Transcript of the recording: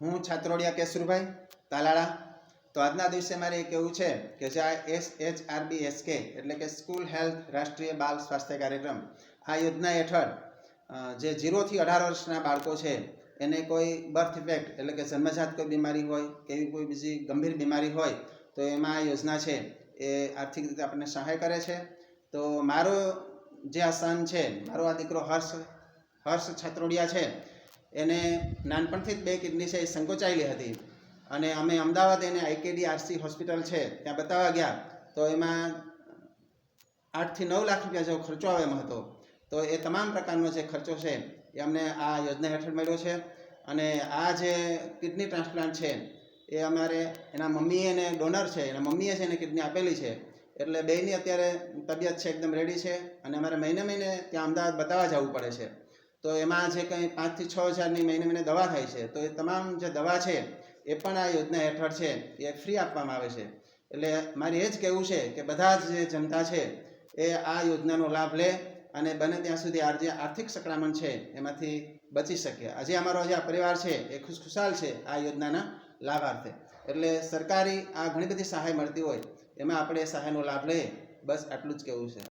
હું છાત્રોડિયા કેશુરભાઈ તાલાળા. તો આજના દિવસે મારે એ કહેવું છે કે જે આ S H R B S કે એટલે કે સ્કૂલ હેલ્થ રાષ્ટ્રીય બાલ સ્વાસ્થ્ય કાર્યક્રમ, આ યોજના હેઠળ જે ઝીરોથી અઢાર વર્ષના બાળકો છે, એને કોઈ બર્થ ઇફેક્ટ એટલે કે જન્મજાત કોઈ બીમારી હોય કે એવી કોઈ બીજી ગંભીર બીમારી હોય, તો એમાં આ યોજના છે, એ આર્થિક રીતે આપણને સહાય કરે છે. તો મારો જે આ સન છે, મારો આ દીકરો હર્ષ હર્ષ છાત્રોડિયા છે એને નાનપણથી જ બે કિડની છે એ સંકોચાયેલી હતી. અને અમે અમદાવાદ એને આઈકેડી આરસી હોસ્પિટલ છે, ત્યાં બતાવવા ગયા. તો એમાં આઠથી નવ લાખ રૂપિયા જેવો ખર્ચો આવે એમ હતો. તો એ તમામ પ્રકારનો જે ખર્ચો છે એ અમને આ યોજના હેઠળ મળ્યો છે. અને આ જે કિડની ટ્રાન્સપ્લાન્ટ છે એ અમારે એના મમ્મી એને ડોનર છે, એના મમ્મીએ છે એને કિડની આપેલી છે. એટલે બેયની અત્યારે તબિયત છે એકદમ રેડી છે અને અમારે મહિને મહિને ત્યાં અમદાવાદ બતાવવા જવું પડે છે. તો એમાં જે કંઈ પાંચથી છ હજારની મહિને મહિને દવા થાય છે, તો એ તમામ જે દવા છે, એ પણ આ યોજના હેઠળ છે, એ ફ્રી આપવામાં આવે છે. એટલે મારે એ જ કહેવું છે કે બધા જ જે જનતા છે, એ આ યોજનાનો લાભ લે અને બને ત્યાં સુધી આ જે આર્થિક સંક્રમણ છે, એમાંથી બચી શકે. આજે અમારો જે આ પરિવાર છે, એ ખુશખુશાલ છે આ યોજનાના લાભાર્થે. એટલે સરકારી આ ઘણી બધી સહાય મળતી હોય, એમાં આપણે સહાયનો લાભ લઈએ. બસ આટલું જ કહેવું છે.